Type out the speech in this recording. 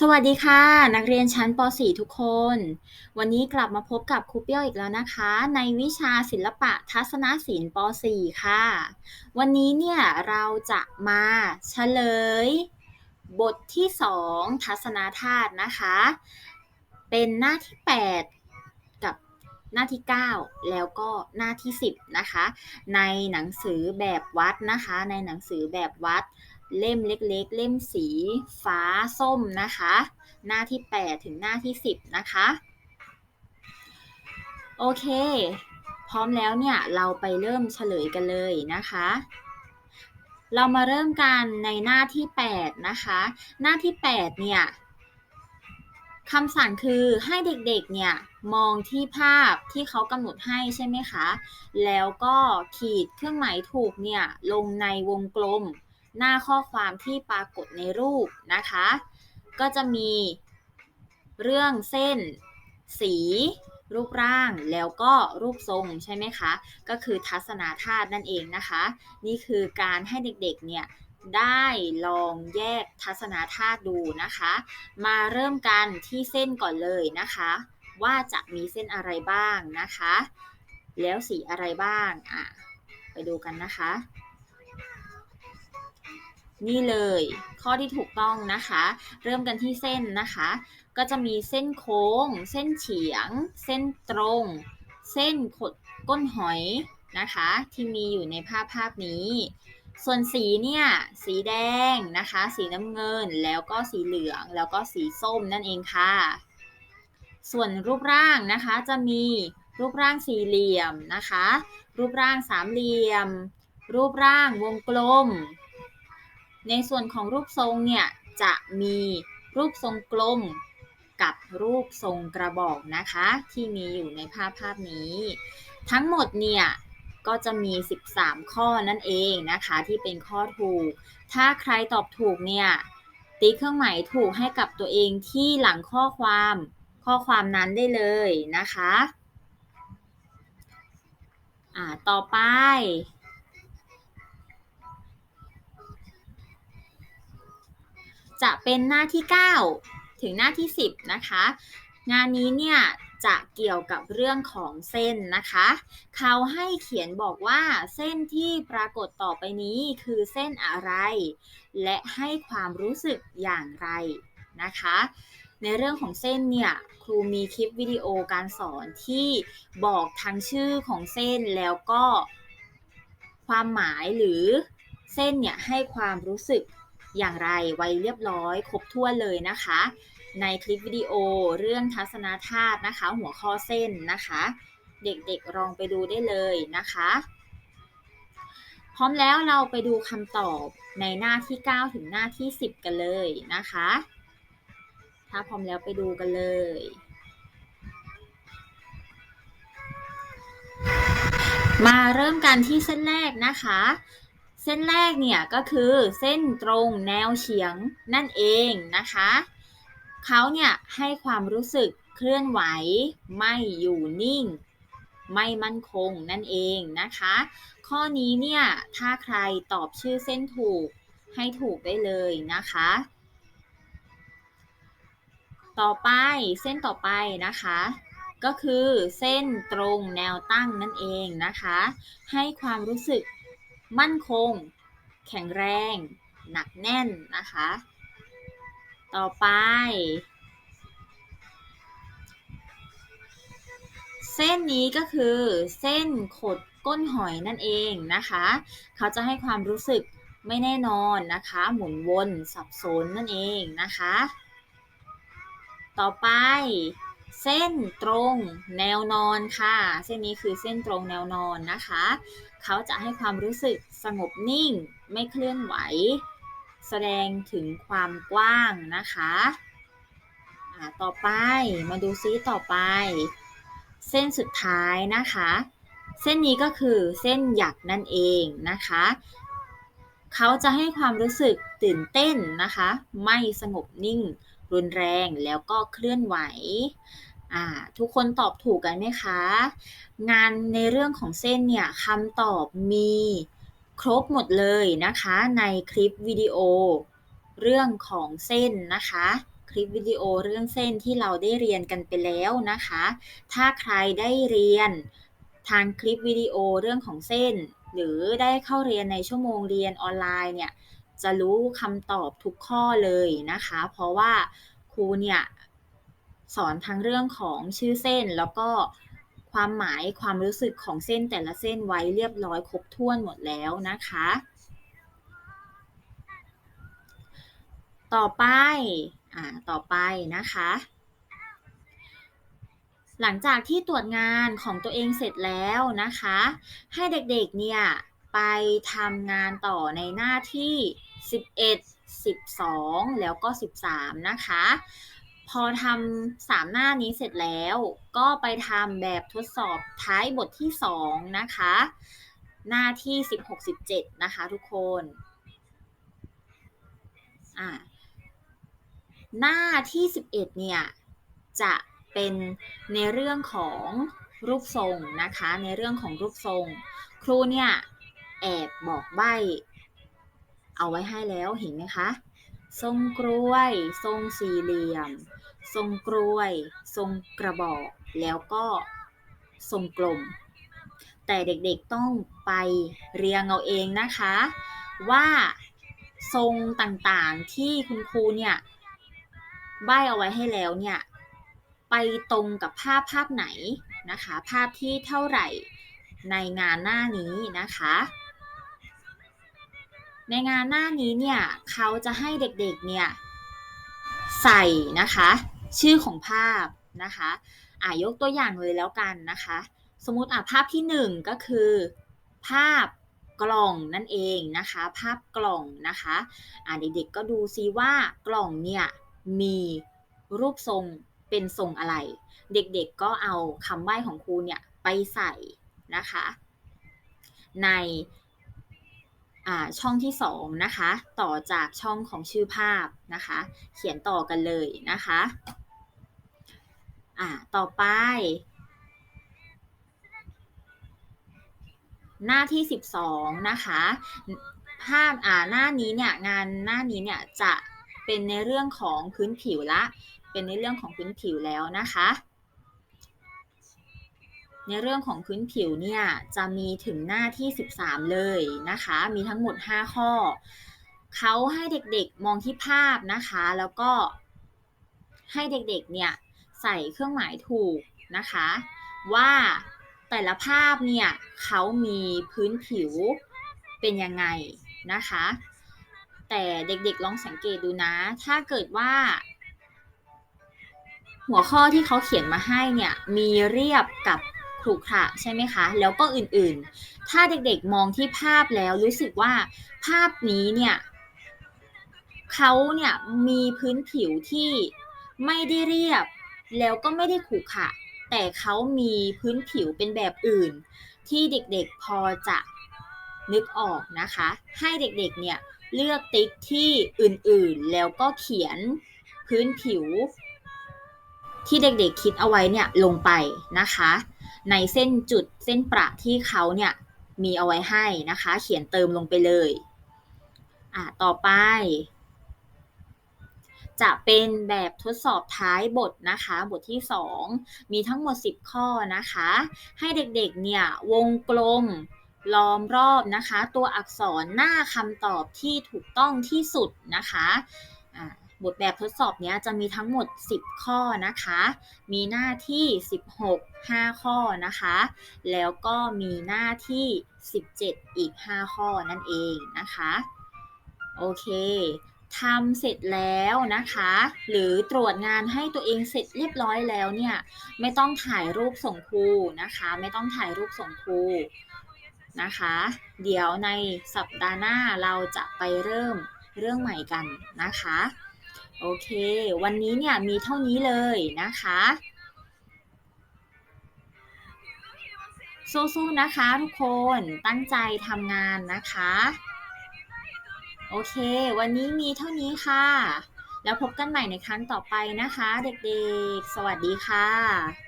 สวัสดีค่ะ นักเรียนชั้นป .4 ทุกคน วันนี้กลับมาพบกับครูเปี้ยวอีกแล้วนะคะ ในวิชาศิลปะทัศนศิลป์ป .4 ค่ะ วันนี้เนี่ยเราจะมาเฉลย บทที่ 2 ทัศนาธาตุนะคะ เป็นหน้าที่ 8 กับหน้าที่ 9 แล้วก็หน้าที่ 10 นะคะ ในหนังสือแบบวัดนะคะ ในหนังสือแบบวัด เล่มเล็กๆ เล่มสีฟ้าส้มนะคะ หน้าที่ 8 ถึงหน้าที่ 10 นะคะ โอเค พร้อมแล้วเนี่ยเราไปเริ่มเฉลยกันเลยนะคะ เรามาเริ่มกันในหน้าที่ 8 นะคะ หน้าที่ 8 เนี่ยคำสั่งคือให้เด็กๆ เนี่ย มองที่ภาพที่เขากำหนดให้ใช่ไหมคะ แล้วก็ขีดเครื่องหมายถูกเนี่ย ลงในวงกลม หน้าข้อความที่ปรากฏในรูปนะคะ ก็จะมีเรื่องเส้น สี รูปร่างแล้วก็รูปทรงใช่ไหมคะ ก็คือทัศนาธาตุนั่นเองนะคะ นี่คือการให้เด็กๆเนี่ยได้ลองแยกทัศนาธาตุดูนะคะ มาเริ่มกันที่เส้นก่อนเลยนะคะ ว่าจะมีเส้นอะไรบ้างนะคะ แล้วสีอะไรบ้างอะไปดูกันนะคะ นี่เลยข้อที่ถูกต้องนะคะ เริ่มกันที่เส้นนะคะ ก็จะมีเส้นโค้ง เส้นเฉียง เส้นตรง เส้นขดก้นหอยนะคะ ที่มีอยู่ในภาพภาพนี้ ส่วนสีเนี่ยสีแดงนะคะ สีน้ำเงินแล้วก็สีเหลืองแล้วก็สีส้มนั่นเองค่ะ ส่วนรูปร่างนะคะจะมีรูปร่างสี่เหลี่ยมนะคะ รูปร่างสามเหลี่ยม รูปร่างวงกลม ในส่วนของรูปทรงเนี่ยจะมีรูปทรงกลมกับรูปทรงกระบอกนะคะ ที่มีอยู่ในภาพภาพนี้ ทั้งหมดเนี่ยก็จะมี 13 ข้อนั่นเองนะคะที่เป็นข้อถูก ถ้าใครตอบถูกเนี่ยติ๊กเครื่องหมายถูกให้กับตัวเองที่หลังข้อความข้อความนั้นได้เลยนะคะ อ่า ต่อไป จะเป็นหน้าที่ 9 ถึงหน้าที่ 10 นะคะ งานนี้เนี่ยจะเกี่ยวกับเรื่องของเส้นนะคะ เขาให้เขียนบอกว่าเส้นที่ปรากฏต่อไปนี้คือเส้นอะไร และให้ความรู้สึกอย่างไรนะคะ ในเรื่องของเส้นเนี่ยครูมีคลิปวิดีโอการสอนที่บอกทั้งชื่อของเส้นแล้วก็ความหมายหรือเส้นเนี่ยให้ความรู้สึก อย่างไรไว้เรียบร้อย ครบถ้วนเลยนะคะ ในคลิปวิดีโอเรื่องทัศนาธาตุนะคะ หัวข้อเส้นนะคะ เด็กๆลองไปดูได้เลยนะคะ พร้อมแล้วเราไปดูคำตอบในหน้าที่ 9 ถึงหน้าที่ 10 กันเลยนะคะ ถ้าพร้อมแล้วไปดูกันเลยมาเริ่มกันที่เส้นแรกนะคะ เส้นแรกเนี่ยก็คือเส้นตรงแนวเฉียงนั่นเองนะคะเขาเนี่ยให้ความรู้สึกเคลื่อนไหว ไม่อยู่นิ่ง ไม่มั่นคงนั่นเองนะคะ ข้อนี้เนี่ยถ้าใครตอบชื่อเส้นถูกให้ถูกได้เลยนะคะ ต่อไปเส้นต่อไปนะคะก็คือเส้นตรงแนวตั้งนั่นเองนะคะ ให้ความรู้สึก มั่นคง แข็งแรง หนักแน่นนะคะ ต่อไป เส้นนี้ก็คือเส้นขดก้นหอยนั่นเองนะคะ เขาจะให้ความรู้สึกไม่แน่นอนนะคะ หมุนวนสับสนนั่นเองนะคะ ต่อไป เส้นตรงแนวนอนค่ะ เส้นนี้คือเส้นตรงแนวนอนนะคะ เขาจะให้ความรู้สึกสงบนิ่ง ไม่เคลื่อนไหว แสดงถึงความกว้างนะคะต่อไปมาดูซิต่อไป เส้นสุดท้ายนะคะ เส้นนี้ก็คือเส้นหยักนั่นเองนะคะ เขาจะให้ความรู้สึกตื่นเต้นนะคะ ไม่สงบนิ่ง รุนแรงแล้วก็เคลื่อนไหวทุกคนตอบถูกกันไหมคะ งานในเรื่องของเส้นเนี่ยคำตอบมีครบหมดเลยนะคะในคลิปวิดีโอเรื่องของเส้นนะคะ คลิปวิดีโอเรื่องเส้นที่เราได้เรียนกันไปแล้วนะคะ ถ้าใครได้เรียนทางคลิปวิดีโอเรื่องของเส้น หรือได้เข้าเรียนในชั่วโมงเรียนออนไลน์เนี่ย จะรู้คำตอบทุกข้อเลยนะคะ เพราะว่าครูเนี่ยสอนทั้งเรื่องของชื่อเส้นแล้วก็ความหมายความรู้สึกของเส้นแต่ละเส้นไว้เรียบร้อยครบถ้วนหมดแล้วนะคะ ต่อไปอ่าต่อไปนะคะหลังจากที่ตรวจงานของตัวเองเสร็จแล้วนะคะ ให้เด็กๆเนี่ย ไปทำงานต่อในหน้าที่ 11 12 แล้วก็ 13 นะคะ พอทำสามหน้านี้เสร็จแล้ว ก็ไปทำแบบทดสอบท้ายบทที่ 2 นะคะ หน้าที่ 16 17 นะคะทุกคนอ่าหน้าที่ 11 เนี่ย จะเป็นในเรื่องของรูปทรงนะคะ ในเรื่องของรูปทรง ครูเนี่ย อบบอกใบ เอาไว้ให้แล้วเห็นไหมคะ ทรงกล้วย ทรงสี่เหลี่ยม ทรงกล้วย ทรงกระบอก แล้วก็ทรงกลม แต่เด็กๆต้องไปเรียงเอาเองนะคะ ว่าทรงต่างๆที่คุณครูเนี่ยใบเอาไว้ให้แล้วเนี่ยไปตรงกับภาพภาพไหนนะคะ ภาพที่เท่าไหร่ในงานหน้านี้นะคะ ในงานหน้านี้เนี่ยเขาจะให้เด็กๆเนี่ยใส่นะคะ ชื่อของภาพนะคะอ่ายกตัวอย่างเลยแล้วกันนะคะ สมมติอะภาพที่หนึ่งก็คือ ภาพกล่องนั่นเองนะคะ ภาพกล่องนะคะอ่าเด็กๆก็ดูซิว่ากล่องเนี่ยมีรูปทรงเป็นทรงอะไร เด็กๆก็เอาคำใบ้ของครูเนี่ยไปใส่นะคะ ใน ช่องที่2นะคะต่อจากช่องของชื่อภาพนะคะ เขียนต่อกันเลยนะคะอ่าต่อไป หน้าที่ 12 นะคะภาพอ่าหน้านี้เนี่ยงานหน้านี้เนี่ยจะเป็นในเรื่องของพื้นผิวละ เป็นในเรื่องของพื้นผิวแล้วนะคะ ในเรื่องของพื้นผิวเนี่ยจะมีถึงหน้าที่ 13 เลยนะคะ มีทั้งหมด 5 ข้อ เขาให้เด็กๆมองที่ภาพนะคะ แล้วก็ให้เด็กๆเนี่ยใส่เครื่องหมายถูกนะคะ ว่าแต่ละภาพเนี่ยเขามีพื้นผิวเป็นยังไงนะคะ แต่เด็กๆลองสังเกตดูนะ ถ้าเกิดว่า หัวข้อที่เขาเขียนมาให้เนี่ยมีเรียบกับ ขรุขระใช่ไหมคะ แล้วก็อื่นๆ ถ้าเด็กๆมองที่ภาพแล้วรู้สึกว่าภาพนี้เนี่ยเขาเนี่ยมีพื้นผิวที่ไม่ได้เรียบ แล้วก็ไม่ได้ขรุขระแต่เขามีพื้นผิวเป็นแบบอื่น ที่เด็กๆพอจะนึกออกนะคะ ให้เด็กๆเนี่ยเลือกติ๊กที่อื่นๆ แล้วก็เขียนพื้นผิว ที่เด็กๆคิดเอาไว้เนี่ยลงไปนะคะ ในเส้นจุดเส้นประที่เขาเนี่ยมีเอาไว้ให้นะคะ เขียนเติมลงไปเลย อ่าต่อไป จะเป็นแบบทดสอบท้ายบทนะคะ บทที่ 2 มีทั้งหมด 10 ข้อนะคะ ให้เด็กๆเนี่ยวงกลมล้อมรอบนะคะ ตัวอักษรหน้าคำตอบที่ถูกต้องที่สุดนะคะ บทแบบทดสอบนี้จะมีทั้งหมด 10 ข้อนะคะ มีหน้าที่ 16 5 ข้อนะคะ แล้วก็มีหน้าที่ 17 อีก 5 ข้อนั่นเองนะคะ โอเคทำเสร็จแล้วนะคะ หรือตรวจงานให้ตัวเองเสร็จเรียบร้อยแล้วเนี่ย ไม่ต้องถ่ายรูปส่งครูนะคะ ไม่ต้องถ่ายรูปส่งครูนะคะ เดี๋ยวในสัปดาห์หน้าเราจะไปเริ่มเรื่องใหม่กันนะคะ โอเค วันนี้เนี่ยมีเท่านี้เลยนะคะ สู้ๆนะคะทุกคนตั้งใจทำงานนะคะ โอเค วันนี้มีเท่านี้ค่ะ แล้วพบกันใหม่ในครั้งต่อไปนะคะ เด็กๆ สวัสดีค่ะ